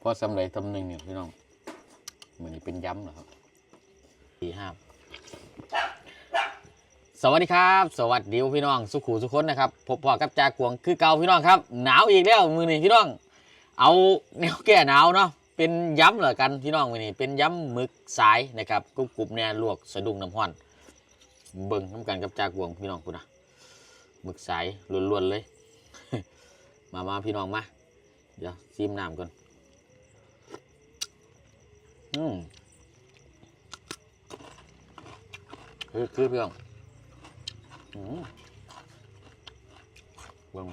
พอสำเร็จทำหนึ่งเนี่ยพี่น้องเหมือนเป็นย้ำเหรอครับสี่ห้าสวัสดีครับ สวัสดีพี่น้องสุขูสุขคนนะครับพบพอกับจากวงคือเก่าพี่น้องครับ หนาวอีกแล้วมือนี้พี่น้อง เอาแนวแก้หนาวเนาะเป็นย้ำเหรอกันพี่น้องมือนี้เป็นย้ำหมึกสายนะครับกรุบกรุบเนี่ยลวกสะดุ้งน้ำห้อนเบิ่งน้ำกันกับจากวงพี่น้องคุณนะหมึกสายล้วนๆเลย มามาพี่น้องมาเดี๋ยวซีมน้ำก่อน อืมคือคือเพื่อนอืมเบิ่ง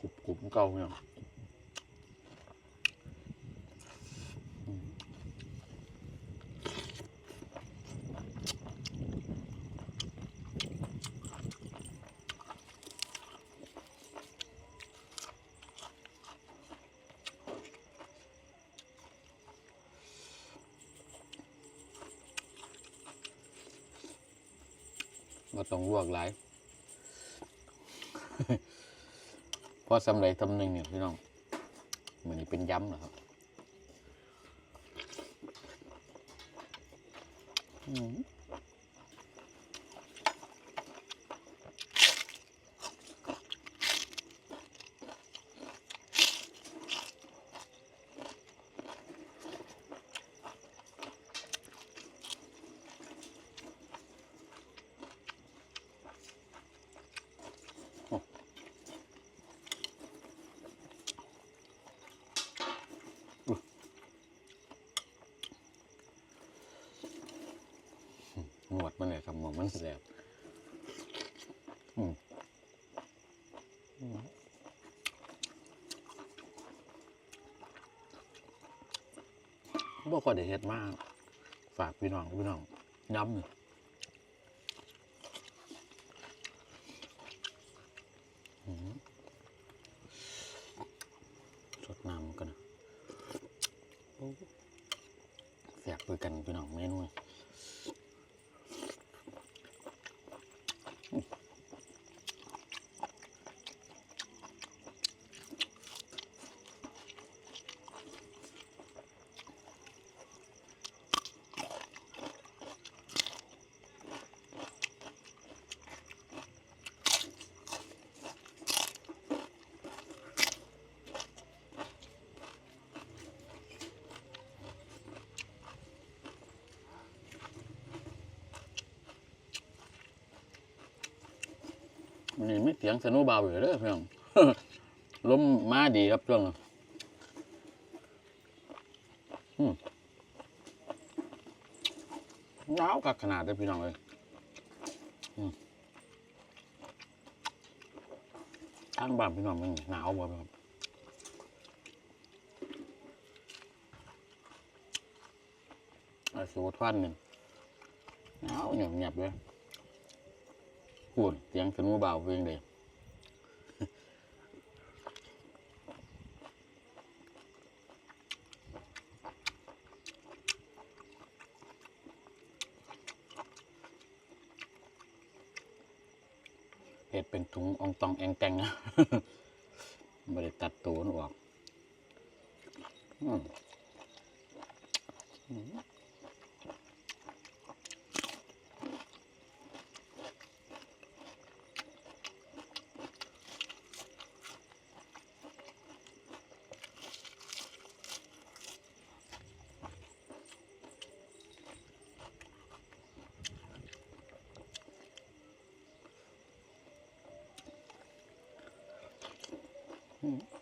กรุบกรุบเก่าเนี่ย ก็ต้องลวกหลายพอสำเร็จทำหนึ่งเนี่ยพี่น้องเหมือนเป็นย้ำเหรอครับอืม หนวดมันเนี่ยครับหมองมันแสบอืมอืมบ่ค่อยได้เฮ็ดมาก ฝากพี่น้องพี่น้องย้ำหนึ่งสดน้ำกันนะแสบไปกันพี่น้องเมนู มันนี่ไม่เสียงสนุบาวอยู่เด้อเพื่อนลมมาดีครับช่วงนี้อืมหนาวกักขนาดเลยพี่น้องเลยอืมทางบ้านพี่น้องมันหนาวบ่ครับไอ้สูทวันหนึ่งหนาวเงียบเงียบเลย พูดเสียงสนุเบาเพียงเดียวเห็ดเป็นถุงองตองแองแตงนะไม่ได้ตัดตัวนออก อืม Mm.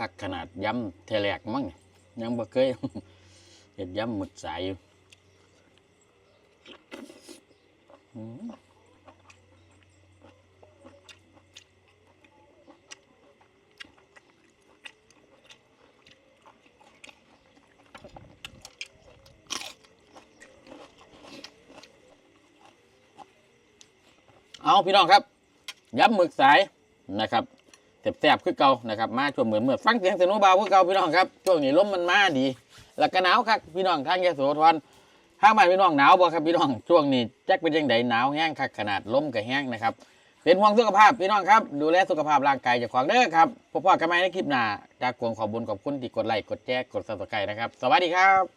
คักขนาดยำเทแลกมั้งเนี่ยยังบ่เคยเห็ดยำหมึกสายอยู่อืมเอาพี่น้องครับยำหมึกสายนะครับ แซ่บๆคือเก่านะครับมาช่วงเหมือนเมื่อฟังเสียงเสนุบาวคือเก่าพี่น้องครับช่วงนี้ลมมันมาดี แล้วก็หนาวครับพี่น้องทางยโสธรทางบ้านพี่น้องหนาวบ่ครับพี่น้องช่วงนี้แจ็คเป็นยังไงหนาวแห้งคักขนาดลมก็แห้งนะครับเป็นห่วงสุขภาพพี่น้องครับดูแลสุขภาพร่างกายจากของเด้อครับพบกันใหม่ในคลิปหน้าจากกวงขอบบุญขอบคุณที่กดไลค์กดแชร์กดซับสไครต์นะครับ สวัสดีครับ